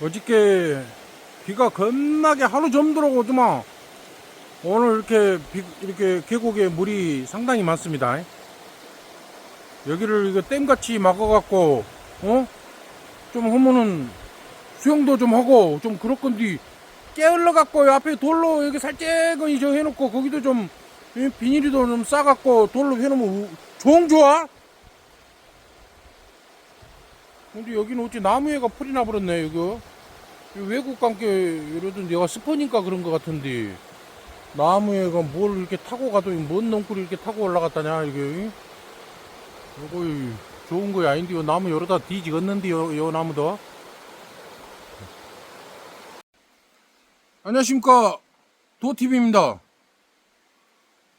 어저께 비가 겁나게 하루 점도록 오더만 오늘 이렇게 비- 이렇게 계곡에 물이 상당히 많습니다. 여기를 이거 댐같이 막아갖고 어? 좀 하면은 수영도 좀 하고 좀 그럴 건데 깨을러 갖고 앞에 돌로 여기 살짝은 저 해놓고 거기도 좀이 비닐이도 좀 싸갖고 돌로 해놓으면 우- 좋은 좋아? 근데 여기는 어찌 나무에가 풀이 나버렸네 이거. 이 외국 관계 이러던 내가 스퍼니까 그런 것 같은데. 나무에가 뭘 이렇게 타고 가도 뭔 넝쿨이 이렇게 타고 올라갔다냐 이게. 이거 좋은 거야. 아닌데 요 나무 여러 다 뒤지겠는데 요, 요 나무도. 안녕하십니까. 도TV입니다.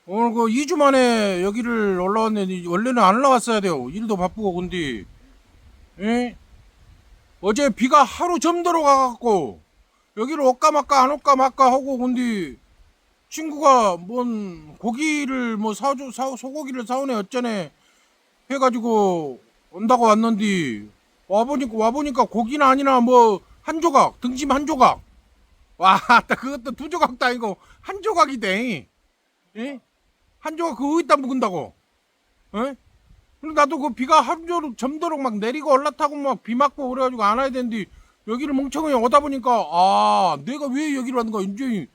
오늘 그 2주 만에 여기를 올라왔는데 원래는 안 올라왔어야 돼요. 일도 바쁘고 근데 예? 어제 비가 하루 점도로 가갖고 여기를 올까 말까 안 올까 말까 하고 근데 친구가 뭔 고기를 뭐 사줘 사 소고기를 사오네 어쩌네 해가지고 온다고 왔는데 와보니까 와보니까 고기는 아니나 뭐 한 조각 등심 한 조각 와 딱 그것도 두 조각도 아니고 한 조각이대 예? 한 조각 그거 어디다 묵은다고 예? 나도 그 비가 하루 종일 점도록 막 내리고 올라타고 막 비 맞고 그래가지고 안 와야 되는데 여기를 멍청하게 오다 보니까 아 내가 왜 여기를 왔는가 완전히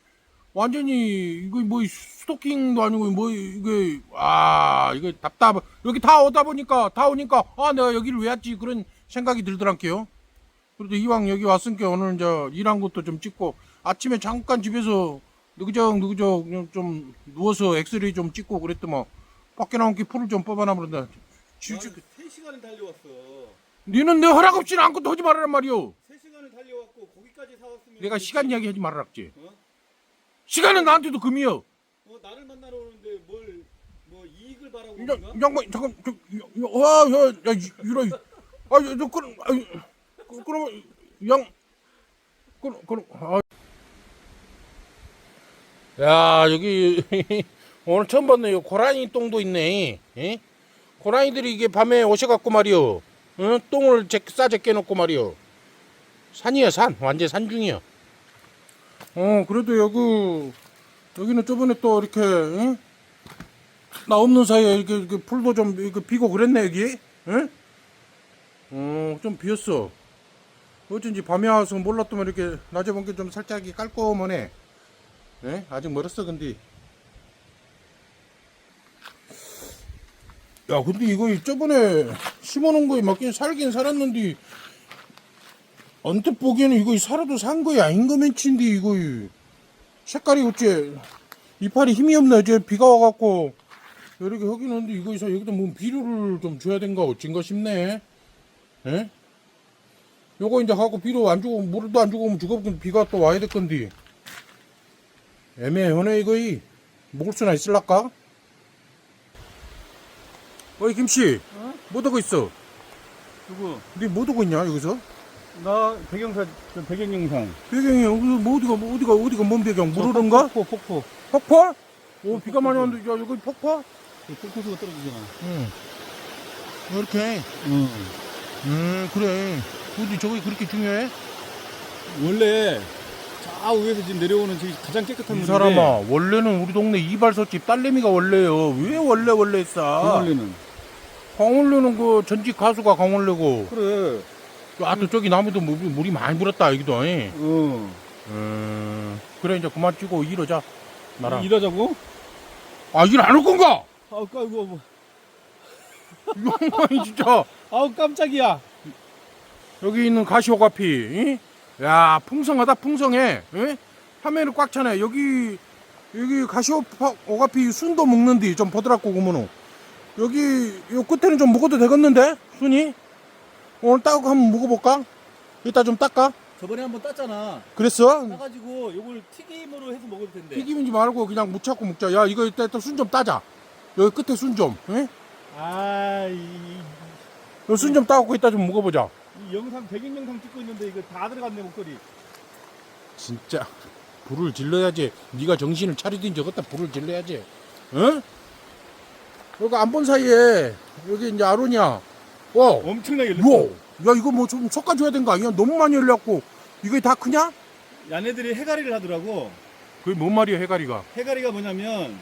완전히 이거 뭐 스토킹도 아니고 뭐 이게 아 이거 답답 여기 다 오다 보니까 다 오니까 아 내가 여기를 왜 왔지 그런 생각이 들더란게요. 그래도 이왕 여기 왔으니까 오늘 이제 일한 것도 좀 찍고 아침에 잠깐 집에서 느그적 그냥 좀 누워서 엑스레이 좀 찍고 그랬더만 밖에 나온 게 풀을 좀 뽑아놔 버린다. 나는 3시간을 달려왔어. 니는 내 허락 없이는 아무것도 하지 말아란 말이오. 3시간을 달려왔고 거기까지 사왔으면 내가 시간 이야기 하지 말아락지. 어? 시간은 나한테도 금이여. 어, 나를 만나러 오는데 뭘 뭐 이익을 바라고 야, 있는가? 양반 잠깐 저, 야, 와, 야, 야, 유라, 아, 야, 저 그럼, 아, 그, 그럼 양, 그럼, 그럼, 아. 야, 여기 오늘 처음 봤네. 요 고라니 똥도 있네. 예? 고라니들이 이게 밤에 오셔갖고 말이요, 어? 똥을 제, 싸 제껴놓고 말이요. 산이야, 산, 완전 산중이야. 어, 그래도 여기 여기는 저번에 또 이렇게. 응? 나 없는 사이에 이렇게, 이렇게 풀도 좀 이렇게 비고 그랬네 여기. 응? 어, 좀 비었어. 어쩐지 밤에 와서 몰랐더만 이렇게 낮에 본 게 좀 살짝 깔끔하네. 예? 아직 멀었어 근데. 야 근데 이거 저번에 심어놓은 거에 맞긴 살긴 살았는데 언뜻 보기에는 이거 살아도 산 거야? 아닌 거 맨치인데 이거. 색깔이 어째 이파리 힘이 없네. 어제 비가 와갖고 이렇게 하긴 하는데 이거 있어 여기다 뭐 비료를 좀 줘야 된가? 어쩐가 싶네. 예? 요거 이제 하고 비료 안 주고 물도 안 주고 죽어보면 비가 또 와야 될 건데. 애매하네 이거. 이 먹을 수나 있을라까? 어이 김씨 어? 뭐 하고 있어? 누구? 니뭐 하고 있냐 여기서? 나 배경사 저 배경 영상. 배경이 여기서 뭐 어디가 뭐 어디가 어디가 뭔 배경 물으른가? 폭포 폭포. 폭포? 오 비가 많이 왔는데 야 여기 폭포? 폭포수가 떨어지잖아. 응 이렇게 응. 음 그래 어디 저기 그렇게 중요해? 원래 저 위에서 지금 내려오는 저기 가장 깨끗한 이 물인데 사람아 원래는 우리 동네 이발소집 딸내미가 원래요 왜 원래 원래 그 싸? 원래는 강원래는 그 전직 가수가 강원래고 그래. 아또 저기 나무도 물, 물이 많이 불었다 여기도 이. 어. 음 그래 이제 그만 찍고 일하자 나랑 일하자고? 아 일 안 할 건가? 아우 까 이거 뭐. 이 양반이 진짜 아우 깜짝이야. 여기 있는 가시오가피, 이? 야 풍성하다 풍성해, 이? 화면을 꽉 차네. 여기 여기 가시오가피 순도 먹는디 좀 보더라고 그러면은 여기 요 끝에는 좀 먹어도 되겠는데 순이 오늘 따고 한번 먹어볼까? 이따 좀 닦아. 저번에 한번 땄잖아. 그랬어? 따가지고 요걸 튀김으로 해서 먹어도 된대. 튀김인지 말고 그냥 무쳐갖고 먹자. 야 이거 이따 순좀 따자. 여기 끝에 순 좀, 이? 아, 이, 순좀 따갖고 이따 좀 먹어보자. 이 영상 배경 영상 찍고 있는데 이거 다 들어갔네 목소리. 진짜 불을 질러야지. 네가 정신을 차리든지 저것다 불을 질러야지. 응? 여기 안 본 사이에 여기 이제 아로냐. 어. 엄청나게 야, 야 이거 뭐좀 솎아줘야 된 거 아니야? 너무 많이 열렸고 이게 다 크냐? 야네들이 해가리를 하더라고. 그게 뭔 말이야 해가리가? 해가리가 뭐냐면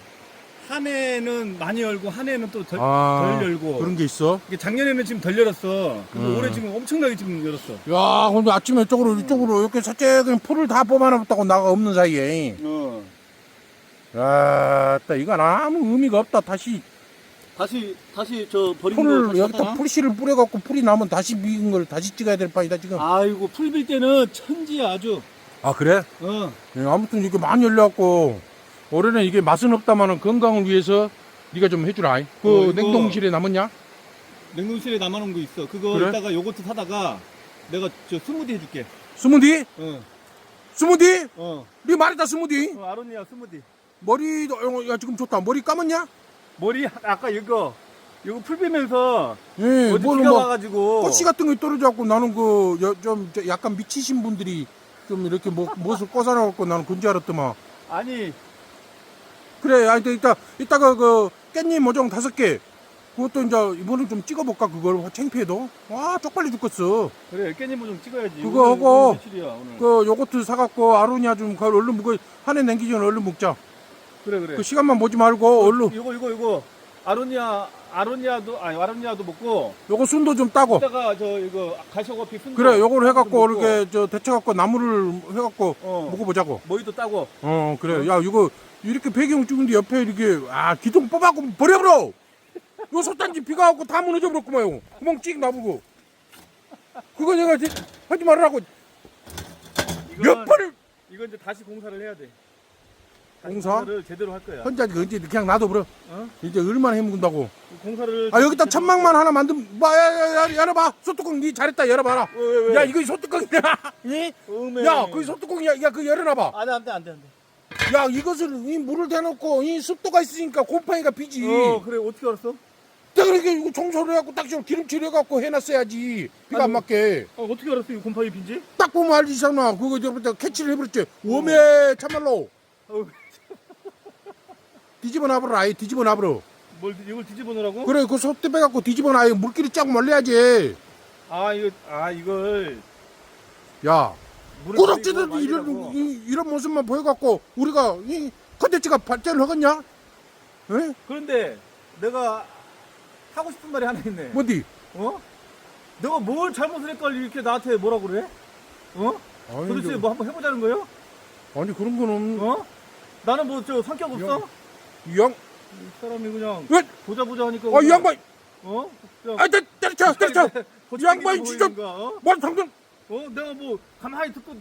한 해는 많이 열고 한 해는 또 덜 아, 열고. 그런 게 있어. 이게 작년에는 지금 덜 열었어. 근데 음. 올해 지금 엄청나게 지금 열었어. 야, 근데 아침에 이쪽으로 이쪽으로 이렇게 살짝 그냥 풀을 다 뽑아놨다고 나가 없는 사이에. 어. 야, 따 이건 아무 의미가 없다. 다시 다시 다시 저 버린 풀을 여기다 풀씨를 뿌려갖고 풀이 나면 다시 미은 걸 다시 찍어야 될 바이다 지금. 아이고 풀 빌 때는 천지야 아주. 아 그래? 어. 예, 아무튼 이렇게 많이 열려갖고 올해는 이게 맛은 없다마는 건강을 위해서 네가 좀 해주라. 그 어, 이거- 냉동실에 남았냐? 냉동실에 남아놓은 거 있어. 그거 그래? 이따가 요거트 사다가 내가 저 스무디 해줄게. 스무디? 어. 스무디? 어. 네 말했다 스무디. 어 아론이야 스무디. 머리도 어, 야 지금 좋다. 머리 감았냐? 머리 아까 이거 이거 풀 빌면서 예, 어디 뭐 비가 뭐 와가지고. 꽃씨 같은 거 떨어져갖고 나는 그좀 약간 미치신 분들이 좀 이렇게 뭐 못을 꽂아놓고 나는 그런 줄 알았더만. 아니 그래, 아, 이따, 이따, 이따가 그 깻잎 모종 다섯 개. 그것도 이제 이번에 좀 찍어볼까, 그걸. 창피해도. 와, 쪽팔리 죽겠어. 그래 깻잎 좀 찍어야지. 그거 오늘- 하고 오늘 며칠이야 오늘. 그 요거트 사갖고 아로니아 좀 그걸 얼른 먹어. 한해 냉기 전에 얼른 먹자. 그래 그래. 그 시간만 보지 말고 얼른. 이거 이거 이거 아로니아 아로니아도 아니 아로니아도 먹고 요거 순도 좀 따고. 이따가 저 이거 가시오커피 순 그래, 요걸 해갖고 이렇게 저 데쳐갖고 나무를 해갖고 어 먹어보자고. 머리도 따고 어, 그래. 야, 이거 이렇게 배경 찍은데 옆에 이렇게 아 기둥 뽑아갖고 버려버려. 요 솥단지 비가 왔고 다 무너져 버렸구만요. 구멍 찍 나보고. 그거 내가 이제 하지 말라고 몇 이건- 번을 이거 이제 다시 공사를 해야 돼. 다시 공사? 공사를 제대로 할 거야. 혼자 언제 그냥 놔둬버려. 어? 이제 얼마나 해먹는다고. 공사를 아 여기다 천막만 하나 만들면 뭐야야야 열어봐. 소뚜껑 니 잘했다 열어봐라. 왜, 왜, 왜? 야 이거 소뚜껑이야. 예? 음에. 야 거기 소뚜껑이야. 야 그거 열어놔봐. 안돼 안돼 안돼 안돼. 야 이것을 이 물을 대놓고 이 습도가 있으니까 곰팡이가 비지. 어 그래. 어떻게 알았어? 내가 그렇게 이거 청소를 해갖고 딱좀 기름칠 해갖고 해놨어야지. 비가 안 아니, 맞게. 어, 어떻게 알았어? 이거 곰팡이 빈지? 딱 보면 알지잖아. 그거 이제 캐치를 해버렸지. 웜에 참말로. 어, 뒤집어 놔버려 아예 뒤집어 놔버려. 뭘 이걸 뒤집어 놓으라고? 그래 그 솥대 빼갖고 뒤집어 놔. 물기를 쫙 말려야지. 아 이거 아 이걸. 야 뿌리고 이런. 이- 이런 모습만 보여갖고 우리가 이 컨텐츠가 발전을 하겠냐? 에? 그런데 내가 하고 싶은 말이 하나 있네. 뭔디? 어? 내가 뭘 잘못을 했걸 이렇게 나한테 뭐라 그래? 어? 아니, 도대체 저- 뭐 한번 해보자는 거예요? 아니 그런 거는 어? 나는 뭐 저 성격 없어? 이양 이 사람이 그냥 왜? 보자 보자 하니까 아, 이 그냥, 양반 어? 그냥 아 때- 때려쳐 때려쳐 거칠게 이 양반이 진짜- 보이는가, 어? 뭘 당근 어? 내가 뭐 가만히 듣고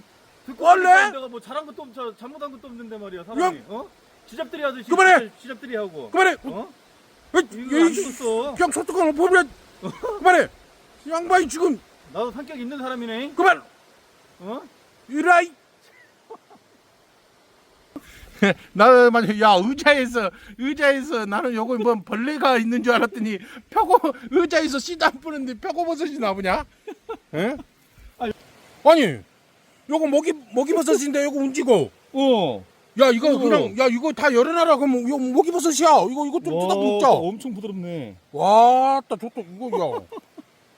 듣고 원래? 하니까 내가 뭐 잘한 것도 없, 잘- 잘못한 것도 없는데 말이야 사람이 어? 지잡들이 하듯이 그만해! 지잡들이 하고 그만해 어? 왜, 이거 왜안 이- 죽었어 그냥 소뚜껑을 보면 그만해 이 양반이 지금 나도 성격 있는 사람이네 그만 어? 이라이 나 맞아 야 의자에서 의자에서 나는 요거 뭐 벌레가 있는 줄 알았더니 표고 의자에서 씨도 안 뿌는데 표고버섯이 나오냐? 에? 아니. 요거 모기 모기버섯인데 요거 움직고 어야 이거 어. 그냥 야 이거 다 열어놔라 그럼 요 모기버섯이야 이거 이거 좀 뜯어 먹자 엄청 부드럽네 와따 좋다 이거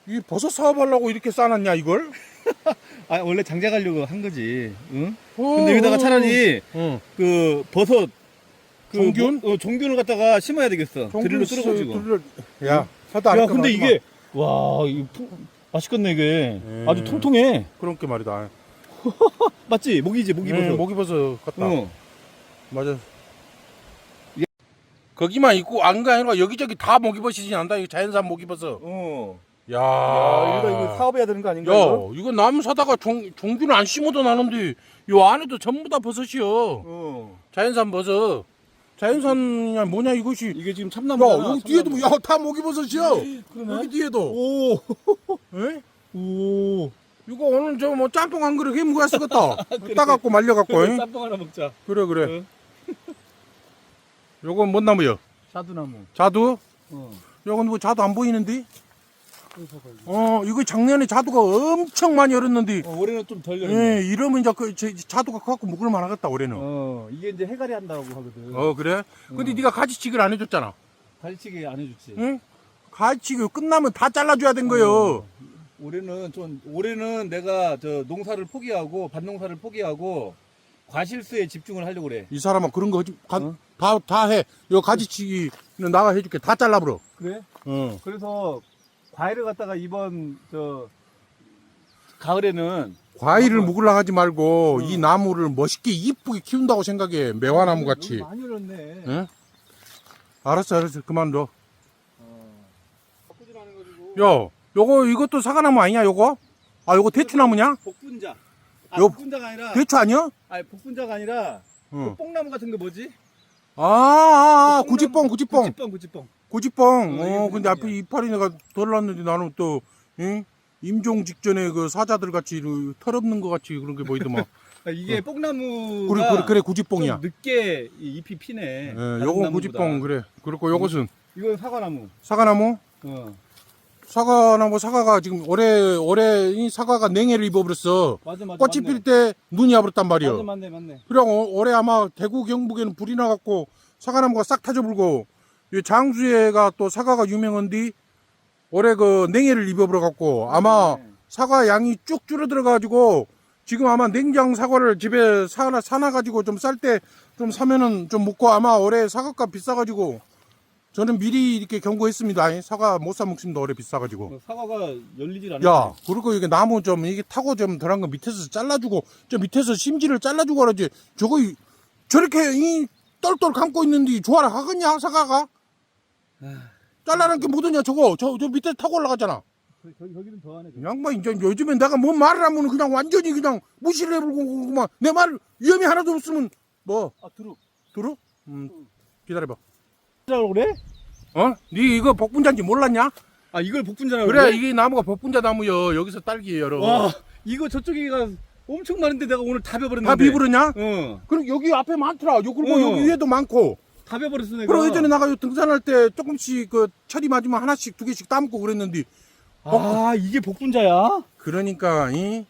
야이 버섯 사업하려고 이렇게 싸놨냐 이걸? 아 원래 장작 하려고 한 거지 응? 어, 근데 여기다가 차라리 응. 그 버섯 그 종균? 뭐- 어, 종균을 갖다가 심어야 되겠어 드릴로 뚫어가지고 야 하다 안 야 근데. 이게 와 이거 푸- 맛있겠네 이게. 음. 아주 통통해. 그런 게 말이다. 맞지? 모기지 모기 응, 버섯 모기버섯 같다. 어. 맞아. 거기만 있고 안가 아니라 여기저기 다 모기버섯이 난다. 이거 자연산 모기버섯 어. 야, 야 이거 이거 사업해야 되는 거 아닌가 야 이거? 이거 나무 사다가 종, 종균을 안 심어도 나는데 요 안에도 전부 다 버섯이요 어. 자연산 버섯 자연산이냐 뭐냐 이것이 이게 지금 야 참나무야 여기 뒤에도 야다 모기버섯이야 그러네. 여기 뒤에도 오. 에? 오. 이거 오늘 저 뭐 짬뽕 한 그릇 해 먹어야 쓰겠다 따갖고 말려갖고 그래, 잉? 짬뽕 하나 먹자 그래 그래 요건 뭔 나무요? 자두나무 자두? 어. 요건 뭐 자두 안 보이는데? 어 이거 작년에 자두가 엄청 많이 열었는데 어, 올해는 좀 덜 열렸네 예 이러면 이제 그 저- 자두가 갖고 먹을 만 하겠다 올해는 어, 어 이게 이제 해갈이 한다고 하거든 그래? 근데 어. 네가 가지치기를 안 해줬잖아 가지치기 안 해줬지 응? 가지치기 끝나면 다 잘라줘야 된 거요 어. 올해는 좀 올해는 내가 저 농사를 포기하고 밭농사를 포기하고 과실수에 집중을 하려고 그래. 이 사람아 그런 거 하지 어? 다 다 해. 이거 가지치기는 나가 해줄게. 다 잘라버려. 그래? 어. 그래서 과일을 갖다가 이번 저 가을에는 과일을. 묵으려 하지 말고 어. 이 나무를 멋있게 이쁘게 키운다고 생각해. 매화나무 같이. 많이 열었네. 응? 알았어, 알았어. 그만 둬. 어. 바꾸질 않아가지고. 야, 요거 이것도 사과나무 아니야, 요거? 아, 요거 대추나무냐? 복분자. 아, 요- 복분자가 아니라 대추 아니야? 아니 복분자가 아니라 응. 그 뽕나무 같은 게 뭐지? 아, 아, 아그 구지뽕, 구지뽕. 구찌뽕 구찌뽕. 구지뽕. 어, 어, 근데 앞에 이파리 내가 덜 났는데 나는 또, 응? 임종 직전에 그 사자들 같이 그 털없는 것 같이 그런 게 보이더만. 아, 이게 뽕나무가 그래, 그래, 그래, 구지뽕이야. 좀 늦게 이 잎이 피네. 예, 다른 나무보다. 구지뽕, 그래. 그리고 요것은 이건 사과나무. 사과나무? 어. 사과나무, 사과가 지금 올해, 올해 이 사과가 냉해를 입어버렸어. 맞아 맞아. 꽃이 맞네. 필때 눈이 와버렸단 말이야. 맞네 맞네 맞네. 그리고 올해 아마 대구 경북에는 불이 나갖고 사과나무가 싹 타져불고 이 장수에가 또 사과가 유명한데 올해 그 냉해를 입어버려 갖고 아마 네. 사과 양이 쭉 줄어들어 가지고 지금 아마 냉장 사과를 집에 사나 사놔 가지고 좀 쌀 때 좀 사면은 좀 먹고 아마 올해 사과값 비싸 가지고 저는 미리 이렇게 경고했습니다. 사과 못 사 먹습니다. 올해 비싸 가지고. 어, 사과가 열리질 않아. 야, 그리고 이게 나무 좀 이게 타고 좀 덜한 거 밑에서 잘라주고 저 밑에서 심지를 잘라주고 그러지. 저거 이- 저렇게 이 똘똘 감고 있는데 좋아라 하겠냐 사과가? 잘라는 게 뭐더냐 저거 저, 저 밑에 타고 올라가잖아. 저기 저기는 더. 이 양반 이제 요즘엔 내가 뭔 말을 하면 그냥 완전히 그냥 무시를 해버리고 그만 내 말 위험이 하나도 없으면 뭐아 두루. 들어? 음 기다려봐. 복분자라고 그래? 어? 네 이거 복분자인지 몰랐냐? 아 이걸 복분자라고 그래 그래? 이게 나무가 복분자 나무여 여기서 딸기 열어. 와 이거 저쪽이가 엄청 많은데 내가 오늘 다 베버렸는데. 다 비부르냐? 어. 그리고 여기 앞에 많더라. 요 그리고 어. 여기 위에도 많고. 다 베버렸어 내가. 그리고 예전에 나가 요 등산할 때 조금씩 그 철이 맞으면 하나씩 두 개씩 따먹고 그랬는데. 아 이게 복분자야? 그러니까 이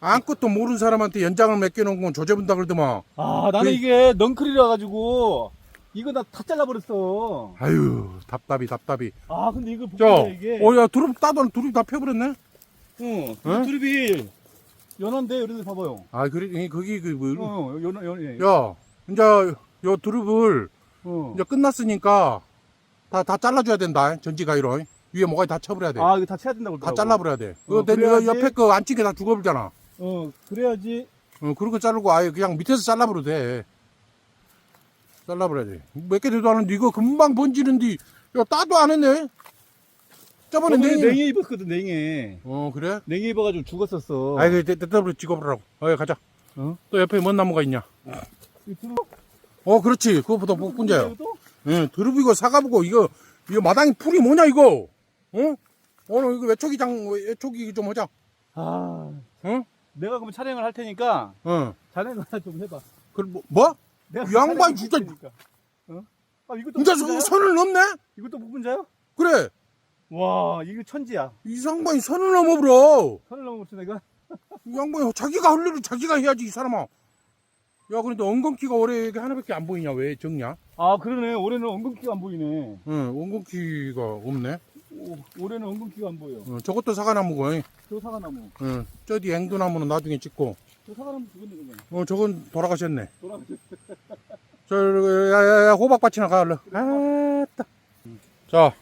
아무것도 모르는 사람한테 연장을 맡겨놓은 건 조져본다 그러더만. 아 나는 그- 이게 넌클이라 가지고 이거 나 다 잘라버렸어. 아유 답답이 답답이. 아 근데 이거 저, 복분자 이게. 어야 두릅 따도 두릅 다 펴버렸네. 어. 어? 두릅이 연한데 이런데 봐봐요. 아 그래 이, 거기 그 뭐. 어 연, 연, 연, 야 이제 요 두릅을 어. 이제 끝났으니까 다 다 잘라줘야 된다. 전지가위로 위에 뭐가 다 쳐버려야 돼. 아 이거 다 쳐야 된다고 다 그러더라고. 잘라버려야 돼. 어, 그거 내 그래야지. 옆에 거 안 찌게 다 죽어버리잖아. 어 그래야지 어, 그런 거 자르고 아예 그냥 밑에서 잘라버려도 돼. 잘라버려야 돼. 몇 개 되도 않은데 이거 금방 번지는데, 야, 따도 안 했네? 저번에 저번에 냉이. 냉해 입었거든 냉해 어, 그래? 냉해 입어가지고 죽었었어 아이, 그, 됐다버려 찍어버리라고. 어, 가자. 어? 또 옆에 뭔 나무가 있냐? 이거 두릅? 어, 그렇지. 그거보다 복분자야. 이것도? 응, 두릅 이거 사과보고, 이거, 이거 마당이 풀이 뭐냐, 이거? 어? 오늘 이거 외초기장, 외초기 좀 하자. 아 응? 내가 그러면 촬영을 할 테니까 어. 자네가 좀 해봐 그, 뭐? 뭐? 내가 이 양반 촬영을 할 진짜- 테니까. 어? 아 이것도 이제 복분자야? 선을 넘네? 이것도 복분자요? 그래. 와 이거 천지야 이 양반이 선을 넘어버려. 선을 넘어버렸어 내가 이 양반이 자기가 할 일을 자기가 해야지 이 사람아 야 그런데 엉겅퀴가 올해 이게 하나밖에 안 보이냐? 왜 적냐? 아 그러네. 올해는 엉겅퀴가 안 보이네. 응 엉겅퀴가 없네. 오, 올해는 엉겅퀴가 안 보여. 어, 저것도 사과나무고 응. 저 사과나무. 응. 저뒤 앵두나무는 나중에 찍고. 저 사과나무 죽었네 그러면 어 저건 돌아가셨네. 돌아가서 저 야야야 호박밭이나 가 얼른. 아따. 자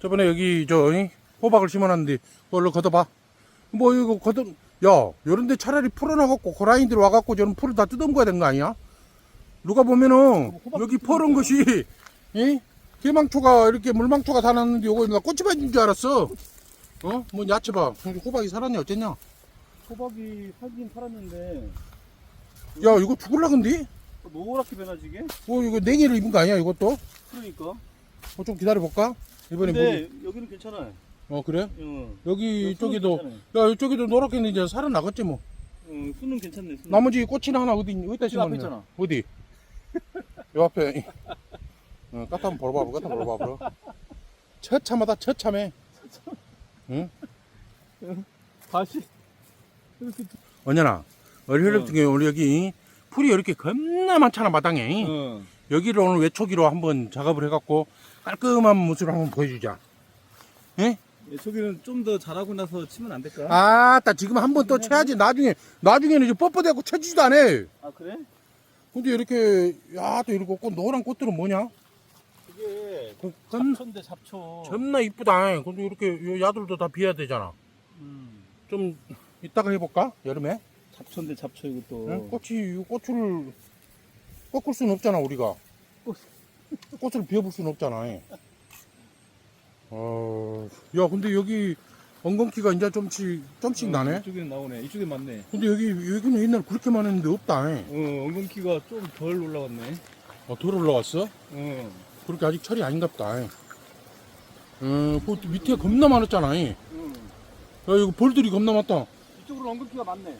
저번에 여기 저 응? 호박을 심어놨는데 얼른 걷어봐. 뭐 이거 걷어 야 요런데 차라리 풀어놔갖고 고라인들 와갖고 저런 풀을 다 뜯어먹어야 되는 거 아니야? 누가 보면은 여기. 퍼른 것이 이 개망초가 이렇게 물망초가 다 났는데 요거 나 꽃이밭인 줄 알았어 어? 뭐 야채 봐 호박이 살았냐 어쨌냐 호박이 살긴 살았는데 야 이거 죽을라 근데? 노랗게 변하지게 어 이거 냉이를 입은 거 아니야 이것도? 그러니까 어, 좀 기다려볼까? 이번에 근데 여기는 괜찮아요 뭐, 어 그래? 어, 여기 이쪽에도. 야 이쪽에도 노랗게 이제 살아나겠지 뭐 어, 순은 괜찮네 순. 나머지 꽃이나 하나 어디 어디다 앞에 심었냐 있잖아. 어디 요 앞에 어 까딱 한번 벌어봐봐 까딱 벌어봐봐 처참하다 처참해 다시 이렇게 언제나 얼혈 어. 중에 오늘 여기 풀이 이렇게 겁나 많잖아 마당에 어. 여기를 오늘 외초기로 한번 작업을 해갖고 깔끔한 모습을 한번 보여주자 예? 예, 저기는 좀 더 잘하고 나서 치면 안 될까? 아따 지금 한번더 쳐야지 나중에 나중에는 이제 뻣뻣해갖고 쳐지지도 않아 아, 그래? 근데 이렇게 야 또 이렇게 꽃 노란 꽃들은 뭐냐 그게 그, 건 잡초인데 잡초. 겁나 이쁘다 근데 이렇게 요 야들도 다 비어야 되잖아 음, 좀 이따가 해볼까 여름에 잡초인데 잡초 이것도. 응? 꽃이 이 꽃을 꺾을 수는 없잖아 우리가 꽃. 꽃을 비워볼 수는 없잖아 어, 야 근데 여기 엉겅퀴가 이제 좀씩 좀씩 어, 나네 이쪽에는 나오네. 이쪽에 많네. 근데 여기 여기는 옛날 그렇게 많았는데 없다 어, 엉겅퀴가 좀 덜 올라왔네. 어, 덜 올라왔어? 어. 그렇게 아직 철이 아닌갑다 어, 그 밑에 겁나 많았잖아 야 응. 이거 볼들이 겁나 많다 이쪽으로 엉겅퀴가 많네.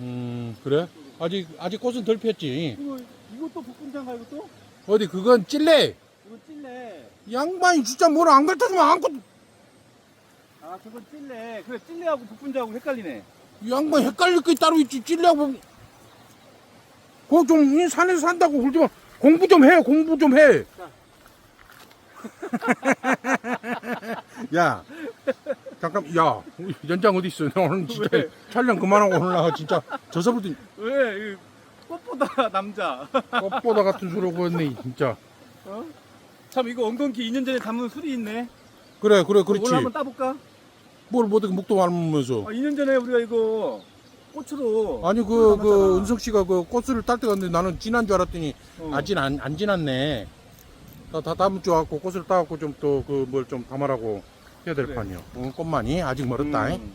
음 그래? 아직 아직 꽃은 덜 피었지 이거 이것도 복분자인가 이것도? 어디 그건 찔레 이거 찔레. 양반이 진짜 뭘안 가르쳐주면 안고 아, 저건 찔레. 그래, 찔레하고 복분자하고 헷갈리네. 이 양반 헷갈릴 게 따로 있지 찔레하고 그좀 산에서 산다고 그러지 마 공부 좀 해 공부 좀해 야 잠깐 야 연장 어디 있어 나 오늘 진짜 왜? 촬영 그만하고 오늘 나 진짜 저서부터 왜? 이 꽃보다 남자. 꽃보다 같은 소리고 했네 진짜 어? 참 이거 엉겅퀴 2년 전에 담은 술이 있네. 그래 그래 그렇지 오늘 한번 따볼까? 뭘 못하게 목도 말면서 아, 2년 전에 우리가 이거 꽃으로 아니 그술 그. 은석 씨가 그 꽃을 딸 때 갔는데 나는 지난 줄 알았더니 어. 아직 안, 안 지났네. 다, 다 다음 주 갖고 꽃을 따갖고 좀 또 그 뭘 좀 담아라고 해야 될 그래. 거 아니야. 어, 꽃만이 아직 멀었다. 음,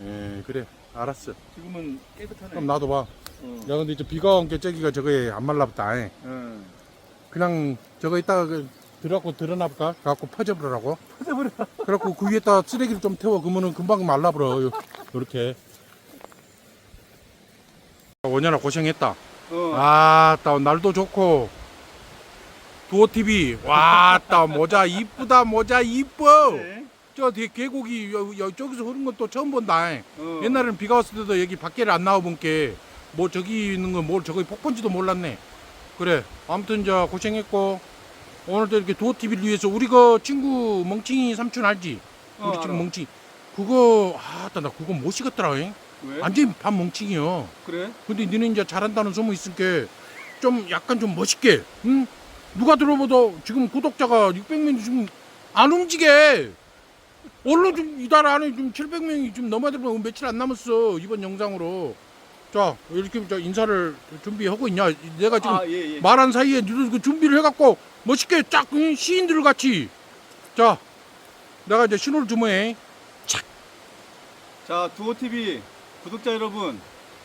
예, 그래. 알았어. 지금은 깨끗하네. 그럼 나도 봐. 어. 야, 근데 이제 비가 온 게 저기가 저거에 안 말라붙다. 어. 그냥 저거 이따가 그 들어갖고 드러나볼까? 갖고 퍼져버리라고. 퍼져버려. 그래갖고 그 위에다 쓰레기를 좀 태워. 그러면은 금방 말라버려. 요- 요렇게. 원현아 고생했다. 어. 아, 따 날도 좋고 두어 TV 와, 따 모자 이쁘다 모자 이뻐. 그래. 저 뒤에 계곡이 여, 여, 저기서 흐른 건 또 처음 본다. 어. 옛날에는 비가 왔을 때도 여기 밖에를 안 나와본 게 뭐 저기 있는 건 뭘 저기 폭포인지도 몰랐네. 그래. 아무튼 저 고생했고 오늘도 이렇게 TV를 위해서 우리 그 친구 멍칭이 삼촌 알지? 어, 우리 친구 알아. 멍칭이 그거 아따 나 그거 못 시겠더라. 잉? 왜? 완전히 반 멍칭이요. 그래? 근데 니네 이제 잘한다는 소문 있으니까 좀 약간 좀 멋있게 응? 누가 들어봐도 지금 구독자가 600명이 지금 안 움직여 원래 좀 이달 안에 좀 700명이 좀 넘어야 되면 며칠 안 남았어 이번 영상으로 자 이렇게 저 인사를 준비하고 있냐 내가 지금 아, 예, 예. 말한 사이에 니들 그 준비를 해갖고 멋있게 쫙 응? 시인들 같이 자 내가 이제 신호를 주문해 자, 두오TV 구독자 여러분,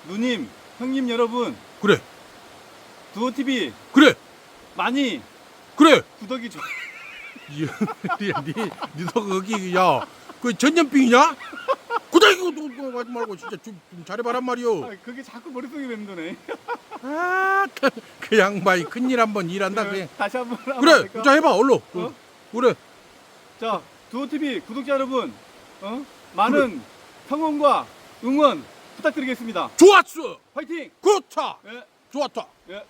누님, 형님 여러분, 그래 두오TV 그래 많이 그래 구독이 좋아. 야, 니, 니도 거기, 야, 그 전염병이냐? 구닥이고 누구 하지 말고 진짜 좀, 좀 잘해봐란 말이오. 아, 그게 자꾸 머릿속에 맴도네. 아, 그, 그 양반이 큰일 한번 일한다. 그래, 다시 한번 한번 그래, 할까? 자 해봐, 얼로. 어? 그래, 자, 두오TV 구독자 여러분, 어? 많은 성원과 응원 부탁드리겠습니다. 좋았어. 화이팅! 그렇다. 예, 좋았다. 예.